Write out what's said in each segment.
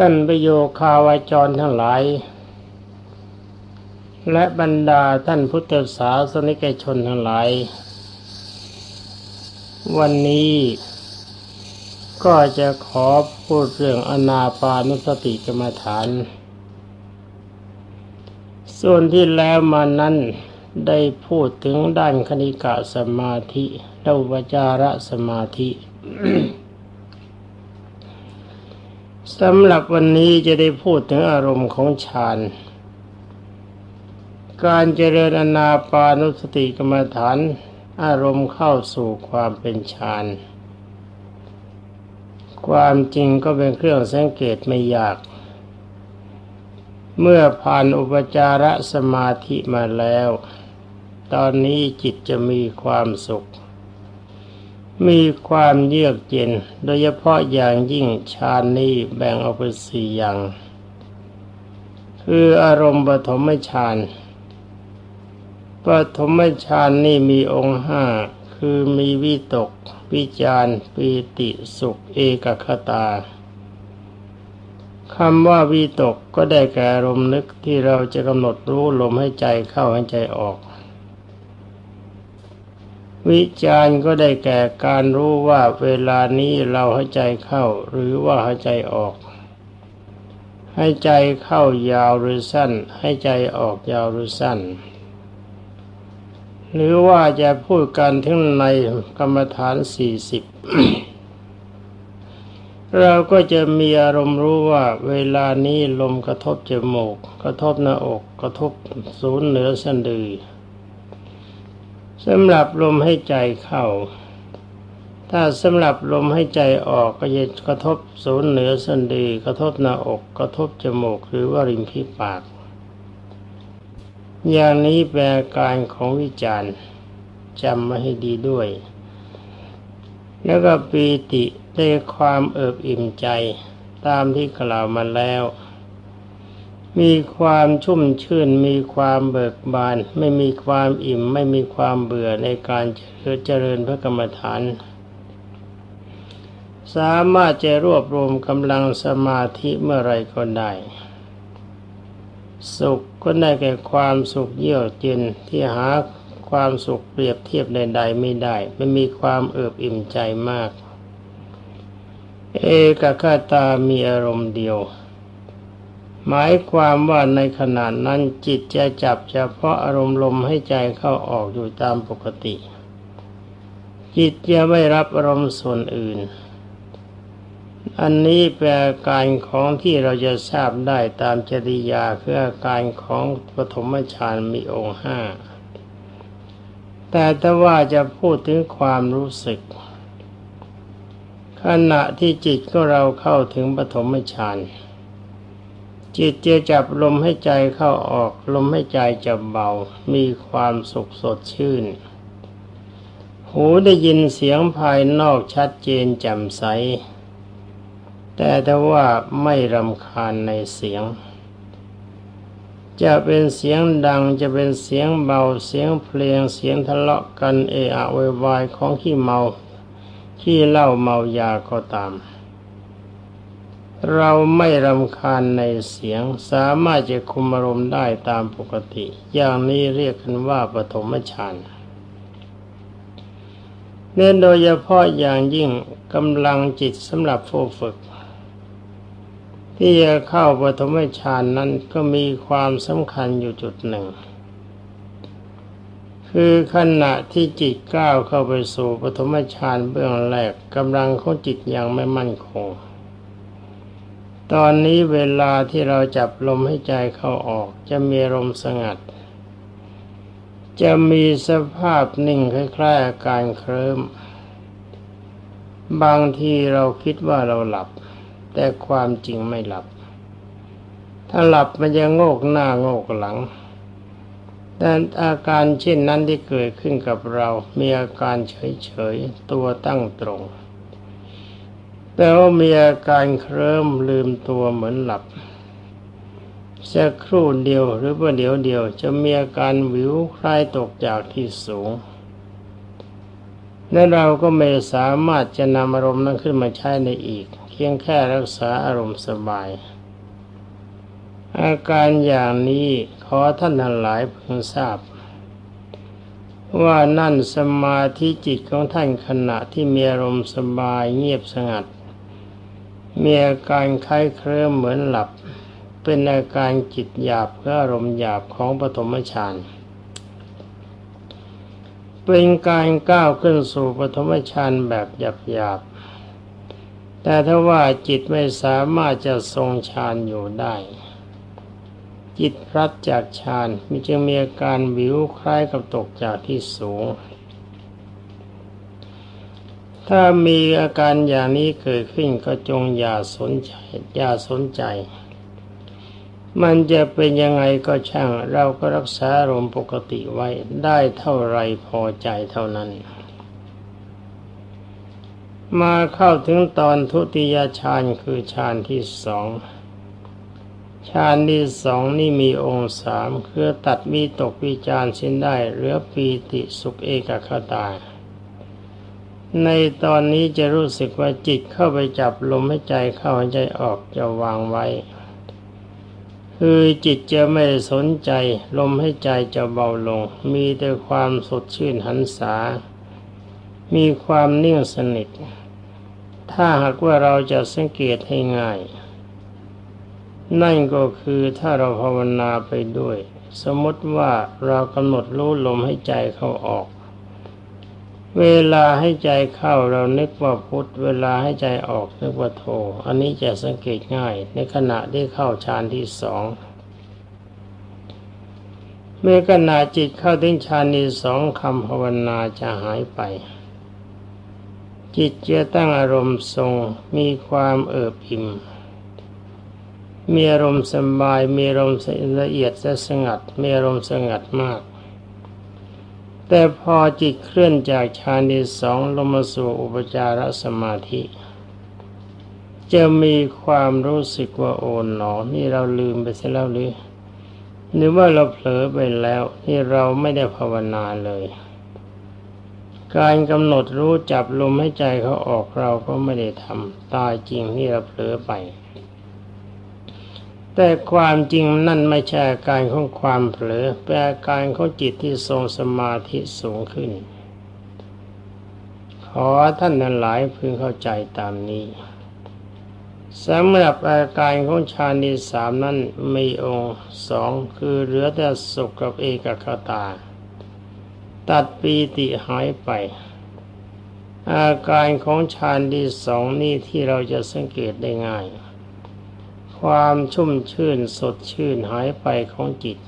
ท่านประโยคาวาจรทั้งหลาย และบรรดาท่านพุทธศาสนิกชนทั้งหลาย วันนี้ก็จะขอพูดเรื่องอนาปานุสติกรรมฐาน ส่วนที่แล้วมานั้นได้พูดถึงด้านคณิกะสมาธิและอุปจารสมาธิ สำหรับวันนี้จะได้พูดถึงอารมณ์ของฌาน การเจริญอนาปานุสติกรรมฐาน อารมณ์เข้าสู่ความเป็นฌาน ความจริงก็เป็นเครื่องสังเกตไม่ยาก เมื่อผ่านอุปจารสมาธิมาแล้ว ตอนนี้จิตจะมีความสุข มีความเยือกเย็น โดยเฉพาะอย่างยิ่งฌานนี้แบ่งออกเป็นสี่อย่าง คืออารมณ์ปฐมฌานปฐมฌานนี่มีองค์ห้าคือมีวิตก วิจารปีติสุขเอกคตาคำว่าวิตกก็ได้แก่อารมณ์นึกที่เราจะกำหนดรู้ลมให้ใจเข้าให้ใจออก วิจารก็ได้แก่การรู้ว่าเวลานี้เราให้ใจเข้า หรือว่าให้ใจออก ให้ใจเข้ายาวหรือสั้น ให้ใจออกยาวหรือสั้น หรือว่าจะพูดกันถึงในกรรมฐานสี่สิบเราก็จะมีอารมณ์รู้ว่าเวลานี้ลมกระทบจมูก กระทบหน้าอก กระทบศูนย์เหนือสันดือ สำหรับลมให้ใจเข้า ถ้าสำหรับลมให้ใจออกก็จะกระทบศูนย์เหนือสันดีกระทบหน้าอกกระทบจมูกหรือว่าริมฝีปาก อย่างนี้แปลการของวิจารณ์จำมาให้ดีด้วย แล้วก็ปีติได้ความเอิบอิ่มใจตามที่กล่าวมาแล้ว มีความชุ่มชื่น มีความเบิกบาน ไม่มีความอิ่ม ไม่มีความเบื่อในการเจริญพระกรรมฐาน สามารถจะรวบรวมกำลังสมาธิเมื่อไรก็ได้ สุขก็ได้แก่ความสุขเยี่ยวเย็นที่หาความสุขเปรียบเทียบใดๆไม่ได้ ไม่มีความเอิบอิ่มใจมาก เอกคตามีอารมณ์เดียว หมายความว่าในขณะนั้นจิตจะจับเฉพาะอารมณ์ลมให้ใจเข้าออกอยู่ตามปกติ จิตจะไม่รับอารมณ์ส่วนอื่น อันนี้แปลการของที่เราจะทราบได้ตามจริยาคืออาการของปฐมฌานมีองค์ห้าแต่ถ้าว่าจะพูดถึงความรู้สึก ขณะที่จิตของเราเข้าถึงปฐมฌาน จิตจะจับลมให้ใจเข้าออก ลมให้ใจจะเบา มีความสุขสดชื่น หูได้ยินเสียงภายนอกชัดเจนแจ่มใส แต่ถ้าว่าไม่รำคาญในเสียง จะเป็นเสียงดังจะเป็นเสียงเบาเสียงเพลงเสียงทะเลาะกันเอะอะวายของขี้เมา ขี้เหล้าเมายาก็ตาม เราไม่รำคาญในเสียงสามารถจะคุมอารมณ์ได้ตามปกติ อย่างนี้เรียกกันว่าปฐมฌานเน้นโดยเฉพาะอย่างยิ่งกำลังจิตสำหรับผู้ฝึก ที่จะเข้าปฐมฌานนั้นก็มีความสำคัญอยู่จุดหนึ่ง คือขณะที่จิตก้าวเข้าไปสู่ปฐมฌานเบื้องแรกกำลังของจิตยังไม่มั่นคง ตอนนี้เวลาที่เราจับลมให้ใจเข้าออก จะมีลมสงัด จะมีสภาพนิ่งคล้ายๆอาการเคลิ้มบางทีเราคิดว่าเราหลับ แต่ความจริงไม่หลับ ถ้าหลับมันจะโงกหน้าโงกหลัง แต่อาการเช่นนั้นที่เกิดขึ้นกับเรา มีอาการเฉยๆ ตัวตั้งตรง แต่ว่ามีอาการเคลิ้มลืมตัวเหมือนหลับสักครู่เดียวหรือว่าเดี๋ยวเดียว จะมีอาการวิวคล้ายตกจากที่สูง และเราก็ไม่สามารถจะนำอารมณ์นั้นขึ้นมาใช้ในอีก เพียงแค่รักษาอารมณ์สบาย อาการอย่างนี้ขอท่านทั้งหลายเพิ่งทราบ ว่านั่นสมาธิจิตของท่านขณะที่มีอารมณ์สบายเงียบสงัด มีอาการคล้ายเคลิ้มเหมือนหลับ เป็นอาการจิตหยาบเพื่อารมณ์หยาบของปฐมฌานเป็นการก้าวขึ้นสู่ปฐมฌานแบบหยาบๆแต่ถ้าว่าจิตไม่สามารถจะทรงฌานอยู่ได้ จิตพลัดจากฌานมีจึงมีอาการวิวคล้ายกับตกจากที่สูง ถ้ามีอาการอย่างนี้เกิดขึ้นก็จงอย่าสนใจ อย่าสนใจ มันจะเป็นยังไงก็ช่าง เราก็รักษาอารมณ์ปกติไว้ได้เท่าไรพอใจเท่านั้น มาเข้าถึงตอนทุติยฌานคือฌานที่สองฌานที่สองนี่มีองค์สามคือตัดมีตกวิจารสิ้นได้เหลือปีติสุขเอกคตา ในตอนนี้จะรู้สึกว่าจิตเข้าไปจับลมให้ใจเข้าให้ใจออกจะวางไว้ คือจิตจะไม่สนใจ ลมให้ใจจะเบาลง มีแต่ความสดชื่นหันษา มีความนิ่งสนิท ถ้าหากว่าเราจะสังเกตให้ง่าย นั่นก็คือถ้าเราภาวนาไปด้วย สมมติว่าเรากำหนดรู้ลมให้ใจเข้าออก เวลาให้ใจเข้าเรานึกว่าพุทธเวลาให้ใจออกนึกว่าโท อันนี้จะสังเกตง่าย ในขณะที่เข้าฌานที่สองเมื่อขณะจิตเข้าถึงฌานที่สองคำภาวนาจะหายไป จิตจะตั้งอารมณ์ทรงมีความเอิบอิ่มมีอารมณ์สบายมีอารมณ์ละเอียดและสงัดมีอารมณ์สงัดมาก แต่พอจิตเคลื่อนจากฌานที่สองลงมาสู่อุปจารสมาธิ จะมีความรู้สึกว่าโอนหนอ นี่เราลืมไปเสียแล้วหรือหรือว่าเราเผลอไปแล้วนี่เราไม่ได้ภาวนาเลย การกำหนดรู้จับลมให้ใจเขาออกเราก็ไม่ได้ทำตายจริงที่เราเผลอไป แต่ความจริงนั่นไม่ใช่อาการของความเผลอเป็นอาการของจิตที่ทรงสมาธิสูงขึ้น ขอท่านนั้นหลายพึงเข้าใจตามนี้สำหรับอาการของฌานที่สามนั้นมีองค์สองคือเหลือแต่สุขกับเอกคตา ตัดปีติหายไป อาการของฌานที่สองนี้ที่เราจะสังเกตได้ง่าย ความชุ่มชื่นสดชื่นหายไปของจิต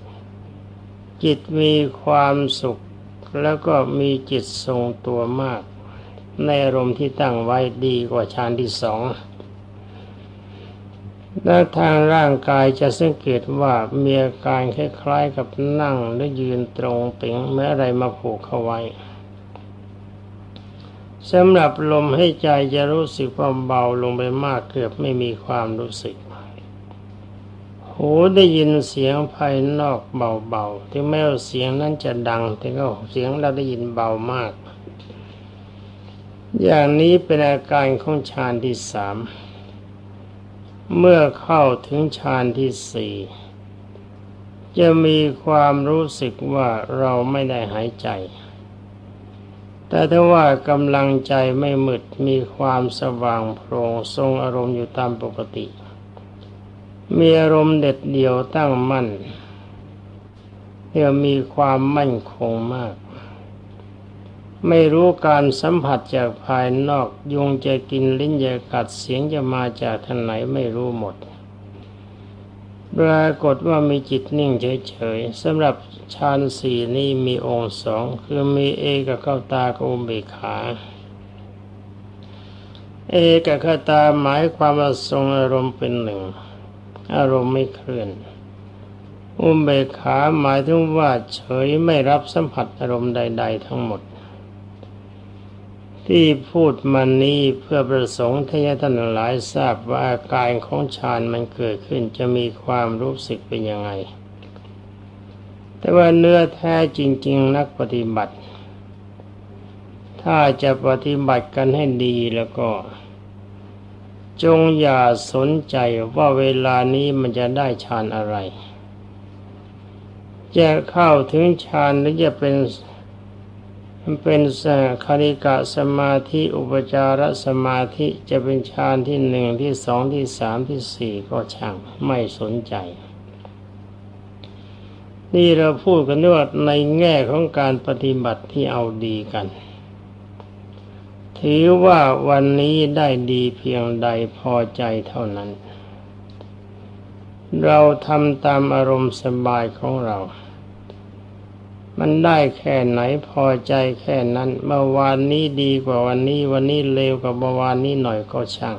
จิตมีความสุขแล้วก็มีจิตทรงตัวมาก ในอารมณ์ที่ตั้งไว้ดีกว่าฌานที่สองและทางร่างกายจะสังเกตว่ามีอาการคล้ายๆกับนั่งหรือยืนตรงเป่งเมื่ออะไรมาผูกเข้าไว้สำหรับลมให้ใจจะรู้สึกว่าเบาลงไปมากเกือบไม่มีความรู้สึก หูได้ยินเสียงภายนอกเบาๆถึงแม้ว่าเสียงนั้นจะดังแต่ก็เสียงเราได้ยินเบามาก อย่างนี้เป็นอาการของฌานที่สามเมื่อเข้าถึงฌานที่สี่จะมีความรู้สึกว่าเราไม่ได้หายใจ แต่ถ้าว่ากำลังใจไม่มืดมีความสว่างโปร่งทรงอารมณ์อยู่ตามปกติ มีอารมณ์เด็ดเดี่ยวตั้งมั่นเรียมีความมั่นคงมาก ไม่รู้การสัมผัสจากภายนอก ยุงจะกินลิ้นจะกัดเสียงจะมาจากทางไหนไม่รู้หมดปรากฏว่ามีจิตนิ่งเฉยๆสำหรับฌานสี่นี้มีองค์สองคือมีเอกเข้าตากับอุเบกขา เอกคตาหมายความว่าทรงอารมณ์เป็นหนึ่ง อารมณ์ไม่เคลื่อน อุเบกขาหมายถึงว่าเฉยไม่รับสัมผัสอารมณ์ใด ๆ ทั้งหมด ที่พูดมานี้เพื่อประสงค์ที่ท่านหลายทราบว่าอาการของฌานมันเกิดขึ้นจะมีความรู้สึกเป็นยังไง แต่ว่าเนื้อแท้จริง ๆ นักปฏิบัติ ถ้าจะปฏิบัติกันให้ดีแล้วก็ จงอย่าสนใจว่าเวลานี้มันจะได้ฌานอะไร จะเข้าถึงฌานหรือจะเป็นเป็นคาริกะสมาธิอุปจารสมาธิจะเป็นฌานที่หนึ่งที่สองที่สามที่สี่ก็ช่างไม่สนใจ นี่เราพูดกันว่าในแง่ของการปฏิบัติที่เอาดีกัน ถือว่าวันนี้ได้ดีเพียงใดพอใจเท่านั้น เราทำตามอารมณ์สบายของเรา มันได้แค่ไหนพอใจแค่นั้น เมื่อวานนี้ดีกว่าวันนี้ วันนี้เลวกว่าเมื่อวานนี้หน่อยก็ช่าง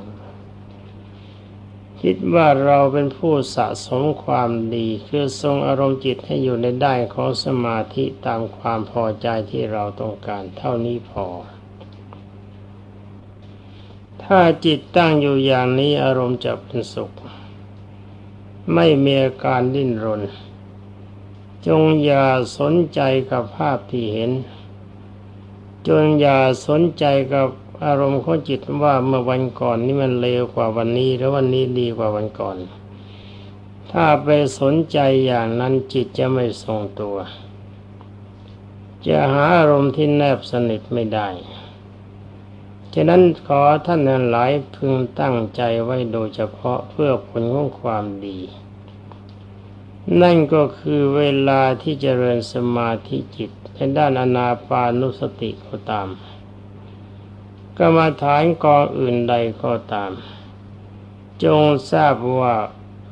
คิดว่าเราเป็นผู้สะสมความดี คือทรงอารมณ์จิตให้อยู่ในได้ของสมาธิตามความพอใจที่เราต้องการ เท่านี้พอ ถ้าจิตตั้งอยู่อย่างนี้อารมณ์จะเป็นสุข ไม่มีอาการดิ้นรน จงอย่าสนใจกับภาพที่เห็น จงอย่าสนใจกับอารมณ์ของจิตว่าเมื่อวันก่อนนี่มันเลวกว่าวันนี้ แล้ววันนี้ดีกว่าวันก่อน ถ้าไปสนใจอย่างนั้นจิตจะไม่ทรงตัว จะหาอารมณ์ที่แนบสนิทไม่ได้ ฉะนั้นขอท่านนั้นหลายพึงตั้งใจไว้โดยเฉพาะเพื่อผลของความดี นั่นก็คือเวลาที่เจริญสมาธิจิตในด้านอนาปานุสติก็ตามกรรมฐานกองอื่นใดก็ตาม จงทราบว่า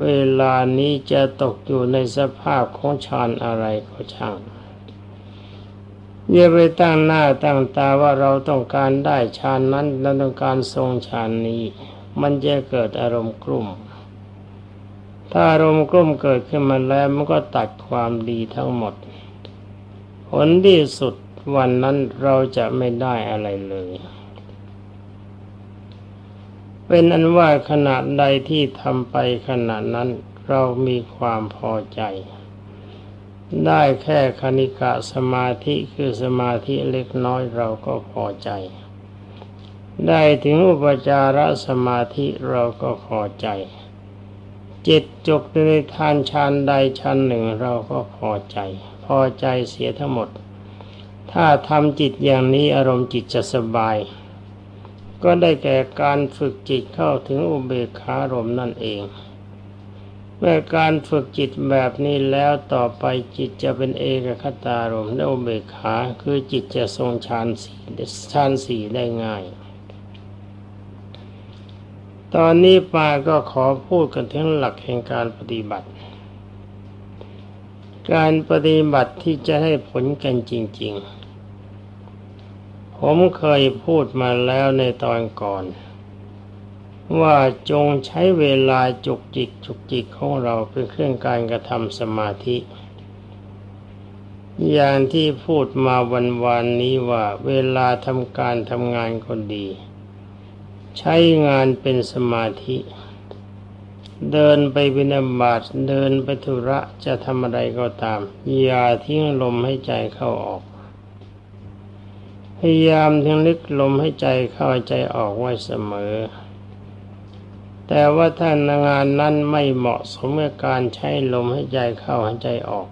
เวลานี้จะตกอยู่ในสภาพของฌานอะไรก็ช่าง อย่าไปตั้งหน้าตั้งตาว่าเราต้องการได้ฌานนั้นเราต้องการทรงฌานนี้ มันจะเกิดอารมณ์กลุ่ม ถ้าอารมณ์กลุ้มเกิดขึ้นมาแล้วมันก็ตัดความดีทั้งหมด ผลที่สุดวันนั้นเราจะไม่ได้อะไรเลย เป็นอันว่าขณะใดที่ทำไปขณะนั้นเรามีความพอใจ ได้แค่คณิกะสมาธิคือสมาธิเล็กน้อยเราก็พอใจ ได้ถึงอุปจารสมาธิเราก็พอใจ จิตจบในทานชานใดชานหนึ่งเราก็พอใจ พอใจเสียทั้งหมด ถ้าทำจิตอย่างนี้อารมณ์จิตจะสบาย ก็ได้แก่การฝึกจิตเข้าถึงอุเบกขารมนั่นเอง เมื่อการฝึกจิตแบบนี้แล้วต่อไปจิตจะเป็นเอกคตารมและอุเบกขาคือจิตจะทรงฌานสี่ฌานสี่ได้ง่าย ตอนนี้ปาก็ขอพูดกันถึงหลักแห่งการปฏิบัติ การปฏิบัติที่จะให้ผลกันจริง ๆ ผมเคยพูดมาแล้วในตอนก่อน ว่าจงใช้เวลาจุกจิกจุกจิกของเราเป็นเครื่องการกระทำสมาธิ อย่างที่พูดมาวันวานนี้ว่าเวลาทำการทำงานคนดี ใช้งานเป็นสมาธิ เดินไปบินาบาตเดินไปธุระจะทำอะไรก็ตาม อย่าทิ้งลมให้ใจเข้าออก พยายามทิ้งลึกลมให้ใจเข้าใจออกไว้เสมอ แต่ว่าถ้างานนั้นไม่เหมาะสมกับการใช้ลมให้ใจเข้าให้ใจออก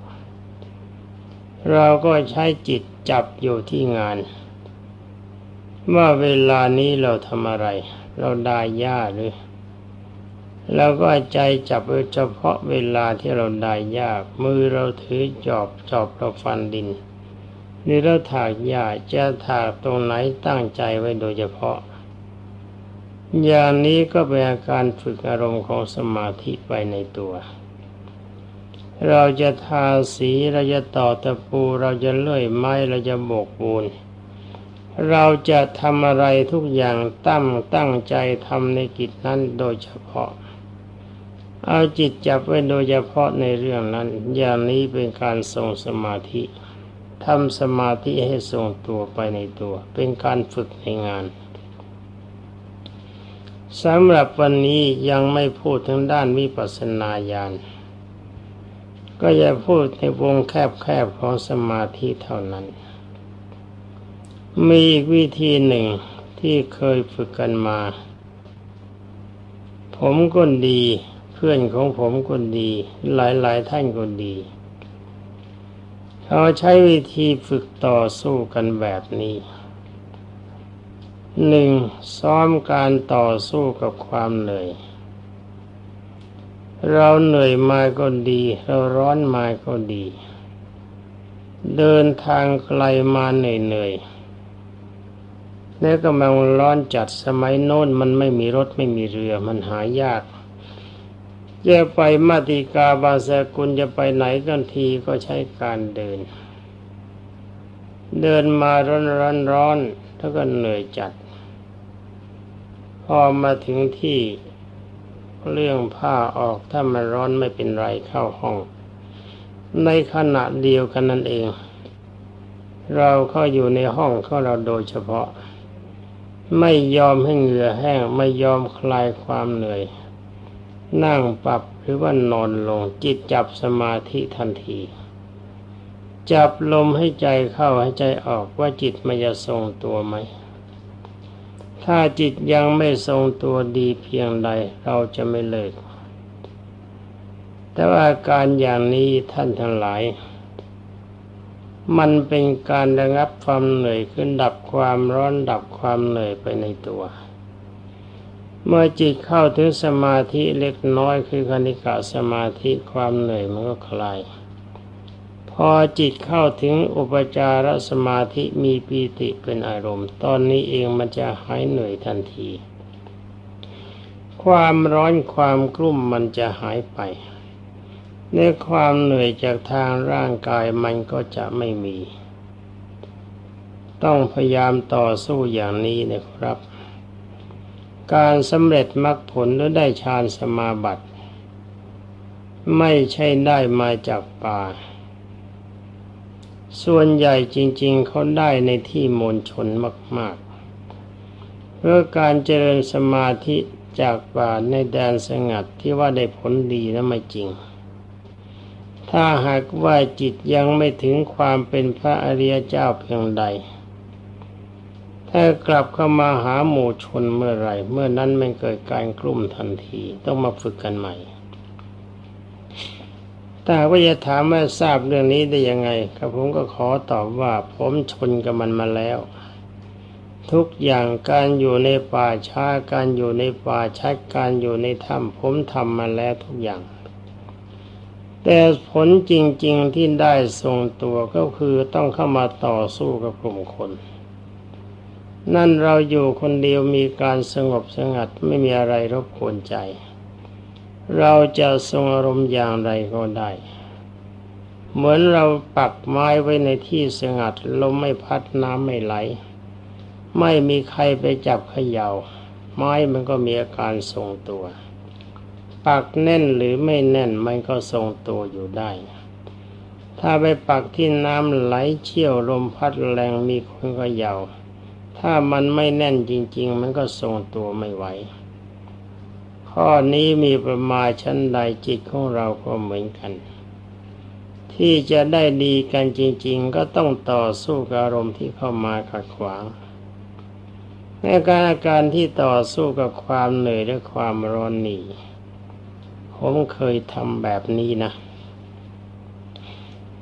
เราก็ใช้จิตจับอยู่ที่งาน ว่าเวลานี้เราทำอะไร เราได้ย่าหรือเราก็ใจจับเฉพาะเวลาที่เราได้ยามือเราถือจอบจอบเราฟันดินนี่เราถากหญ้าจะถากตรงไหนตั้งใจไว้โดยเฉพาะ อย่างนี้ก็เป็นอาการฝึกอารมณ์ของสมาธิไปในตัว เราจะทาสีเราจะต่อตะปูเราจะเลื่อยไม้เราจะโบกปูน เราจะทำอะไรทุกอย่างตั้งตั้งใจทำในกิจนั้นโดยเฉพาะ เอาจิตจับไว้โดยเฉพาะในเรื่องนั้น อย่างนี้เป็นการทรงสมาธิทำสมาธิให้ทรงตัวไปในตัว เป็นการฝึกในงาน สำหรับวันนี้ยังไม่พูดถึงด้านวิปัสสนาญาณก็อย่พูดในวงแคบๆของสมาธิเท่านั้น มีอีกวิธีหนึ่งที่เคยฝึกกันมา ผมก็ดี เพื่อนของผมก็ดี หลายๆท่านก็ดี เขาใช้วิธีฝึกต่อสู้กันแบบนี้ หนึ่งซ้อมการต่อสู้กับความเหนื่อย เราเหนื่อยมาก็ดี เราร้อนมาก็ดี เดินทางไกลมาเหนื่อยๆแล้วก็มันร้อนจัดสมัยโน้นมันไม่มีรถไม่มีเรือมันหายากจะไปมาติกาบาสกุลจะไปไหนกันทีก็ใช้การเดิน เดินมาร้อนร้อนร้อนแล้วก็เหนื่อยจัด พอมาถึงที่เรื่องผ้าออกถ้ามันร้อนไม่เป็นไรเข้าห้อง ในขณะเดียวกันนั่นเอง เราเข้าอยู่ในห้องของเราโดยเฉพาะ ไม่ยอมให้เหงื่อแห้งไม่ยอมคลายความเหนื่อย นั่งปรับหรือว่านอนลงจิตจับสมาธิทันที จับลมให้ใจเข้าให้ใจออกว่าจิตมันจะทรงตัวไหม ถ้าจิตยังไม่ทรงตัวดีเพียงใดเราจะไม่เลิก แต่ว่าการอย่างนี้ท่านทั้งหลาย มันเป็นการระงับความเหนื่อยขึ้นดับความร้อนดับความเหนื่อยไปในตัว เมื่อจิตเข้าถึงสมาธิเล็กน้อยคือคณิกาสมาธิความเหนื่อยมันก็คลาย พอจิตเข้าถึงอุปจารสมาธิมีปีติเป็นอารมณ์ ตอนนี้เองมันจะหายเหนื่อยทันที ความร้อนความกลุ่มมันจะหายไปในความเหนื่อยจากทางร่างกายมันก็จะไม่มี ต้องพยายามต่อสู้อย่างนี้นะครับ การสำเร็จมรรคผลหรือได้ฌานสมาบัติ ไม่ใช่ได้มาจากป่า ส่วนใหญ่จริง ๆเขาได้ในที่มณชนมาก ๆ เพื่อการเจริญสมาธิจากป่าในแดนสงัดที่ว่าได้ผลดีนะไม่จริง ถ้าหากว่าจิตยังไม่ถึงความเป็นพระอริยเจ้าเพียงใด ถ้ากลับเข้ามาหาหมู่ชนเมื่อไรเมื่อนั้นมันเกิดการกลุ่มทันทีต้องมาฝึกกันใหม่ ถ้าว่าจะถามว่าทราบเรื่องนี้ได้ยังไงครับผมก็ขอตอบว่าผมชนกับมันมาแล้ว ทุกอย่างการอยู่ในป่าช้าการอยู่ในป่าชัดการอยู่ในถ้ำผมทำมาแล้วทุกอย่าง แต่ผลจริง ๆที่ได้ทรงตัวก็คือต้องเข้ามาต่อสู้กับกลุ่มคนนั่นเราอยู่คนเดียวมีการสงบสงัดไม่มีอะไรรบกวนใจ เราจะทรงอารมณ์อย่างไรก็ได้ เหมือนเราปักไม้ไว้ในที่สงัดลมไม่พัดน้ำไม่ไหล ไม่มีใครไปจับเขยา่า ไม้มันก็มีอาการทรงตัว ปักแน่นหรือไม่แน่นมันก็ทรงตัวอยู่ได้ ถ้าไปปักที่น้ำไหลเชี่ยวลมพัดแรงมีคนเขยา่า ถ้ามันไม่แน่นจริง ๆ มันก็ทรงตัวไม่ไหว ข้อนี้มีประมาณชั้นใดจิตของเราก็เหมือนกัน ที่จะได้ดีกันจริง ๆ ก็ต้องต่อสู้กับอารมณ์ที่เข้ามาขัดขวางในการอาการที่ต่อสู้กับความเหนื่อยและความร้อนนี่ผมเคยทำแบบนี้นะ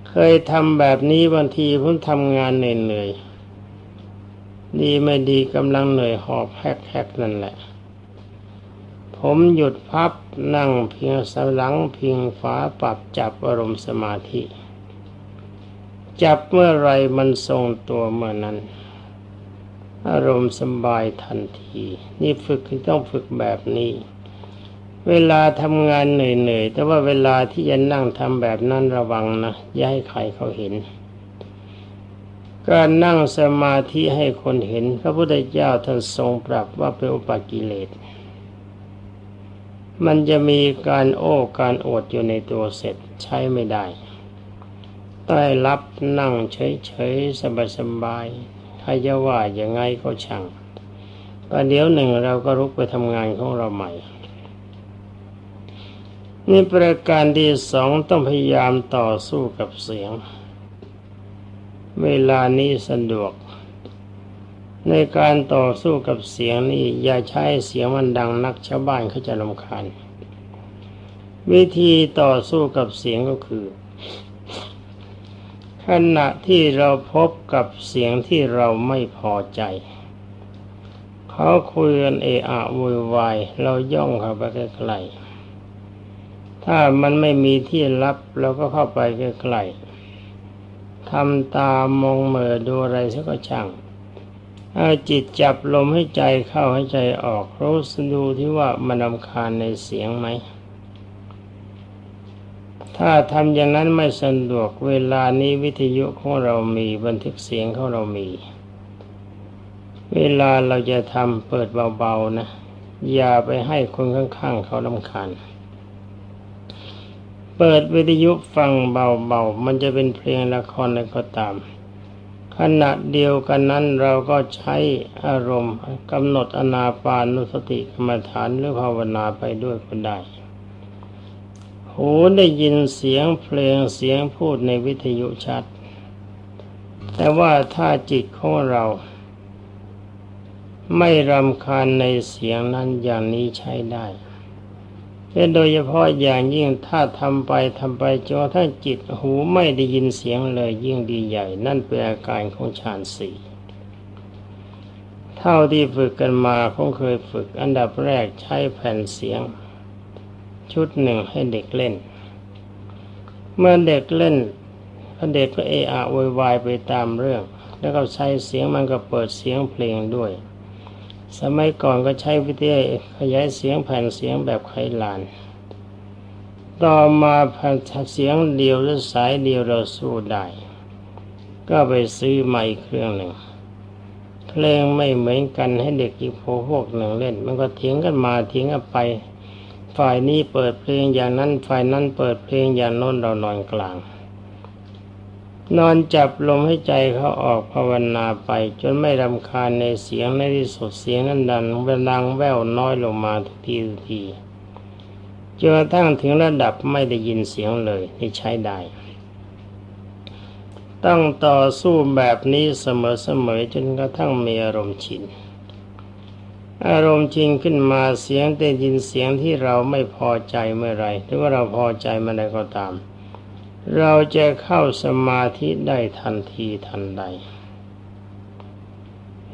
เคยทำแบบนี้บางทีผมทำงานเหนื่อยๆดีไม่ดีกำลังเหนื่อยหอบแฮกๆนั่นแหละ ผมหยุดพับนั่งเพียงสลังพิงฝาปรับจับอารมณ์สมาธิ จับเมื่อไรมันทรงตัวเมื่อนั้น อารมณ์สบายทันที นี่ฝึกต้องฝึกแบบนี้ เวลาทำงานเหนื่อยๆ แต่ว่าเวลาที่จะนั่งทำแบบนั้นระวังนะอย่าให้ใครเขาเห็นการนั่งสมาธิให้คนเห็น พระพุทธเจ้าท่านทรงปรับว่าเป็นอุปกิเลส มันจะมีการโอ้การอดอยู่ในตัวเสร็จใช้ไม่ได้ต้รับนั่งเฉยๆสบายๆใครจะว่าอย่างไงก็ช่างประเดี๋ยวหนึ่งเราก็รุกไปทำงานของเราใหม่ นี่ประการที่สองต้องพยายามต่อสู้กับเสียง เวลานี้สะดวก ในการต่อสู้กับเสียงนี่อย่าใช้เสียงมันดังนักชาวบ้านเขาจะรำคาญวิธีต่อสู้กับเสียงก็คือ ขณะที่เราพบกับเสียงที่เราไม่พอใจ เขาคุยกันเอะอะโวยวายเราย่องเข้าไปใกล้ๆถ้ามันไม่มีที่รับเราก็เข้าไปใกล้ๆทำตามองเมอดูอะไรสักช่าง เอาจิตจับลมให้ใจเข้าให้ใจออกรู้สดูที่ว่ามันรำคาญในเสียงไหม ถ้าทำอย่างนั้นไม่สะดวกเวลานี้วิทยุของเรามีบันทึกเสียงของเรามี เวลาเราจะทำเปิดเบาๆนะ อย่าไปให้คนข้างๆเขาลำคาญเปิดวิทยุฟังเบาๆ มันจะเป็นเพลงละครอะไรก็ตาม ขณะเดียวกันนั้นเราก็ใช้อารมณ์กำหนดอนาปานุสติกรรมฐานหรือภาวนาไปด้วยก็ได้ หูได้ยินเสียงเพลงเสียงพูดในวิทยุชัด แต่ว่าถ้าจิตของเรา ไม่รำคาญในเสียงนั้นอย่างนี้ใช้ได้ และโดยเฉพาะอย่างยิ่งถ้าทำไปทำไปจนถ้าจิตหูไม่ได้ยินเสียงเลยยิ่งดีใหญ่ นั่นเป็นอาการของฌานสี่เท่าที่ฝึกกันมาคงเคยฝึกอันดับแรกใช้แผ่นเสียง ชุดหนึ่งให้เด็กเล่น เมื่อเด็กเล่นเด็กก็เอะอะโวยวายไปตามเรื่อง แล้วก็ใช้เสียงมันก็เปิดเสียงเพลงด้วย สมัยก่อนก็ใช้วิทยุขยายเสียงแผ่นเสียงแบบไขลาน ต่อมาแผ่นเสียงเดียวหรือสายเดียวเราสู้ได้ ก็ไปซื้อใหม่เครื่องหนึ่งเพลงไม่เหมือนกันให้เด็กอีกพวกหนึ่งเล่น มันก็เถียงกันมาเถียงกันไป ฝ่ายนี้เปิดเพลงอย่างนั้นฝ่ายนั้นเปิดเพลงอย่างโน้นเรานอนกลาง นอนจับลมให้ใจเขาออกภาวนาไป จนไม่รำคาญในเสียงในที่สุดเสียงนั้นดันเวลังแววน้อยลงมาทุกทีทุกทีจนกระทั่งถึงระดับไม่ได้ยินเสียงเลยนี่ใช้ได้ ต้องต่อสู้แบบนี้เสมอๆจนกระทั่งมีอารมณ์ชิน อารมณ์จริงขึ้นมาเสียงแต่ยินเสียงที่เราไม่พอใจเมื่อไรหรือว่าเราพอใจเมื่อไรก็ตาม เราจะเข้าสมาธิได้ทันทีทันใด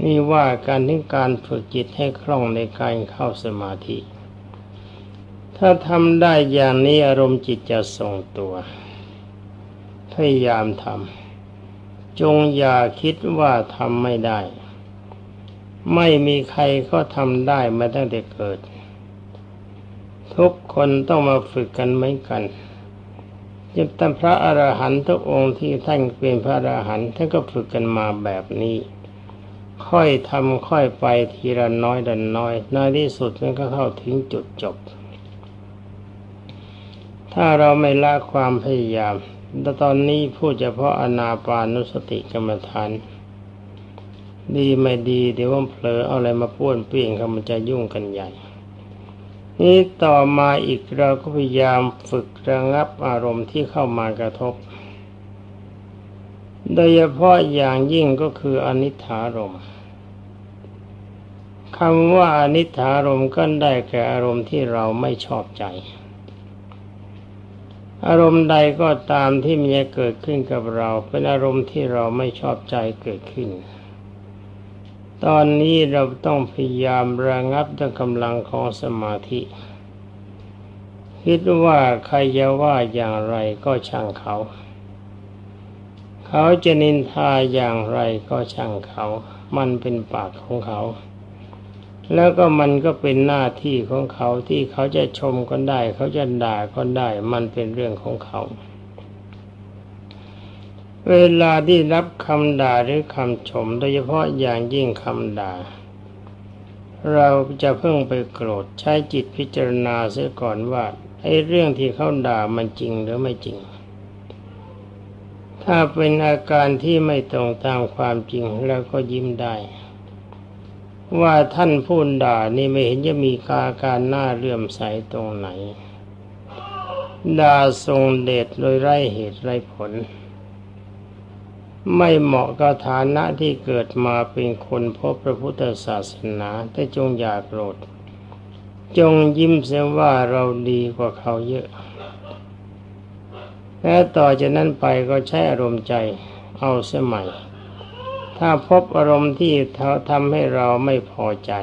นี่ว่าการที่การฝึกจิตให้คล่องในการเข้าสมาธิ ถ้าทำได้อย่างนี้อารมณ์จิตจะทรงตัว พยายามทำจงอย่าคิดว่าทำไม่ได้ ไม่มีใครก็ทำได้มาตั้งแต่เกิด ทุกคนต้องมาฝึกกันเหมือนกัน จึงท่านพระอรหันต์ทุกองค์ที่ท่านเป็นพระอรหันต์ท่านก็ฝึกกันมาแบบนี้ ค่อยทำค่อยไปทีละน้อยดันน้อยในที่สุดมันก็เข้าถึงจุดจบ ถ้าเราไม่ละความพยายามแต่ตอนนี้พูดเฉพาะอนาปานุสติกรรมฐานดีไม่ดีเดี๋ยวว่าเผลอเอาอะไรมาป้วนเปี้ยงเขามันจะยุ่งกันใหญ่ นี้ต่อมาอีกเราก็พยายามฝึกระงับอารมณ์ที่เข้ามากระทบ โดยเฉพาะอย่างยิ่งก็คืออนิถารมคำว่าอนิถารมก็ได้แก่อารมณ์ที่เราไม่ชอบใจ อารมณ์ใดก็ตามที่มีเกิดขึ้นกับเรา เป็นอารมณ์ที่เราไม่ชอบใจเกิดขึ้น ตอนนี้เราต้องพยายามระงับด้วยกำลังของสมาธิ คิดว่าใครจะว่าอย่างไรก็ช่างเขา เขาจะนินทาอย่างไรก็ช่างเขา มันเป็นปากของเขา แล้วก็มันก็เป็นหน้าที่ของเขาที่เขาจะชมก็ได้ เขาจะด่าก็ได้ มันเป็นเรื่องของเขา เวลาที่รับคำด่าหรือคำชม โดยเฉพาะอย่างยิ่งคำด่า เราจะเพิ่งไปโกรธใช้จิตพิจารณาเสียก่อนว่าไอ้เรื่องที่เขาด่ามันจริงหรือไม่จริง ถ้าเป็นอาการที่ไม่ตรงตามความจริงเราก็ยิ้มได้ ว่าท่านพูดด่านี่ไม่เห็นจะมีกาการหน้าเลื่อมใสตรงไหนด่าทรงเดชโดยไร้เหตุไร้ผล ไม่เหมาะกับฐานะที่เกิดมาเป็นคนพบพระพุทธศาสนาแต่จงอย่าโกรธ จงยิ้มเสียว่าเราดีกว่าเขาเยอะ และต่อจากนั้นไปก็ใช้อารมณ์ใจเอาเสียใหม่ถ้าพบอารมณ์ที่ทำให้เราไม่พอใจ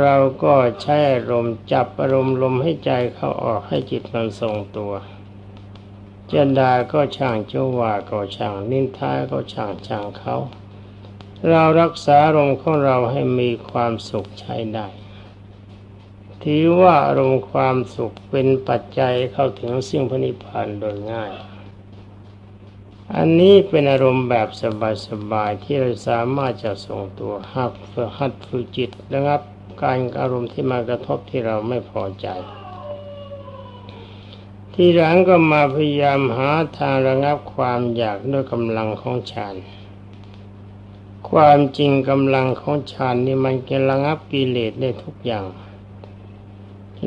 เราก็ใช้อารมณ์จับอารมณ์ลมให้ใจเข้าออกให้จิตมันทรงตัว จะด่าก็ช่างจะว่าก็ช่างนินทาก็ช่างช่างเขา เรารักษาอารมณ์ของเราให้มีความสุขใช้ได้ถือว่าอารมณ์ความสุขเป็นปัจจัยเข้าถึงสิ่งพนิพพานโดยง่าย อันนี้เป็นอารมณ์แบบสบายๆที่เราสามารถจะส่งตัวหักฝึกหัดฝึกจิตนะครับ การอารมณ์ที่มากระทบที่เราไม่พอใจ ที่หลังก็มาพยายามหาทางระงับความอยากด้วยกำลังของฌานความจริงกำลังของฌานนี่มันจะระงับกิเลสได้ทุกอย่าง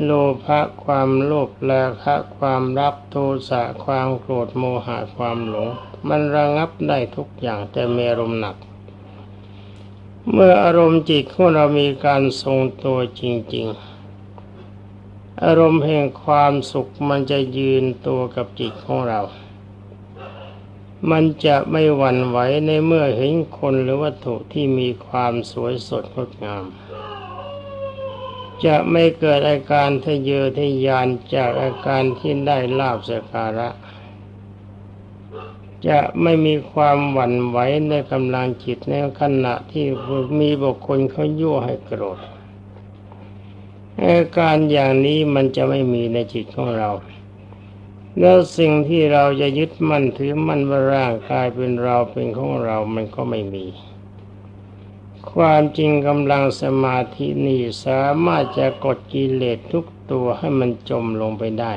โลภะความโลภราคะความรักโทสะความโกรธโมหะความหลง มันระงับได้ทุกอย่างแต่มีอารมณ์หนัก เมื่ออารมณ์จิตของเรามีการทรงตัวจริง ๆ อารมณ์แห่งความสุขมันจะยืนตัวกับจิตของเรา มันจะไม่หวั่นไหวในเมื่อเห็นคนหรือวัตถุที่มีความสวยสดงดงาม จะไม่เกิดอาการทะเยอทะยานจากอาการที่ได้ลาบสการะ จะไม่มีความหวั่นไหวในกำลังจิตในขณะที่มีบุคคลเขายั่วให้โกรธ อาการอย่างนี้มันจะไม่มีในจิตของเรา แล้วสิ่งที่เราจะยึดมั่นถือมั่นว่าร่างกายเป็นเราเป็นของเรา มันก็ไม่มี ความจริงกำลังสมาธินี่สามารถจะกดกิเลสทุกตัวให้มันจมลงไปได้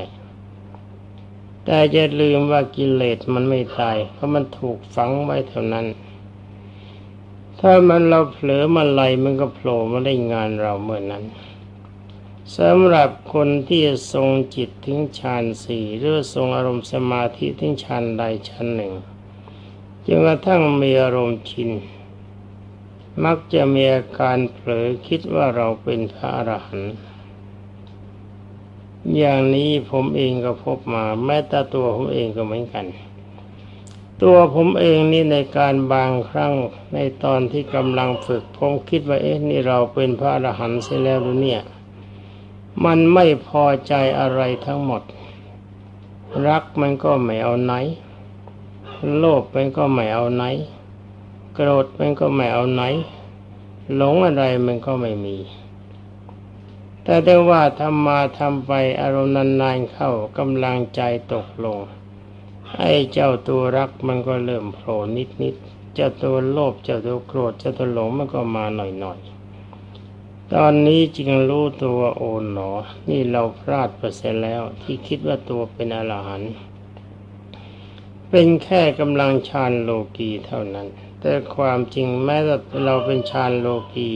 แต่จะลืมว่ากิเลสมันไม่ตาย เพราะมันถูกฝังไว้เท่านั้น ถ้ามันเราเผลอมาไหลมันก็โผล่มาได้งานเราเมื่อนั้น สำหรับคนที่ทรงจิตถึงฌานสี่หรือทรงอารมณ์สมาธิถึงฌานใดฌานหนึ่งจนกระทั่งมีอารมณ์ชิน มักจะมีอาการเผลอคิดว่าเราเป็นพระอรหันต์อย่างนี้ผมเองก็พบมา แม้แต่ตัวผมเองก็เหมือนกัน ตัวผมเองนี่ในการบางครั้งในตอนที่กำลังฝึก ผมคิดว่าเอ๊ะนี่เราเป็นพระอรหันต์เสียแล้วหรือเนี่ย มันไม่พอใจอะไรทั้งหมด รักมันก็ไม่เอาไหน โลภมันก็ไม่เอาไหน โกรธมันก็ไม่เอาไหน หลงอะไรมันก็ไม่มี แต่ได้ว่าทำมาทำไปอารมณ์นานๆเข้ากำลังใจตกลง ไอ้เจ้าตัวรักมันก็เริ่มโผล่นิดๆเจ้าตัวโลภเจ้าตัวโกรธเจ้าตัวหลงมันก็มาหน่อยๆ ตอนนี้จึงรู้ตัวโอนหนอ นี่เราพลาดไปเสียแล้วที่คิดว่าตัวเป็นอรหันต์เป็นแค่กำลังฌานโลกีเท่านั้น แต่ความจริงแม้แต่เราเป็นฌานโลกี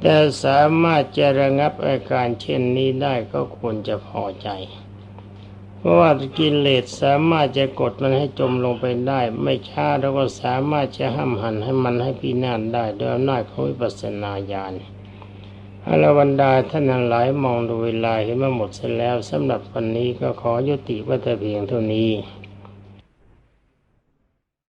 แต่สามารถจะระงับอาการเช่นนี้ได้ก็ควรจะพอใจ เพราะว่ากิเลสสามารถจะกดมันให้จมลงไปได้ ไม่ช้าเราก็สามารถจะห้ามหันให้มันให้พินาศได้ด้วยอำนาจของวิปัสสนาญาณ อรวันดาท่านหลายมองดูเวลาเห็นว่าหมดเสร็จแล้วสำหรับวันนี้ก็ขอยุติวัตเพียงเท่านี้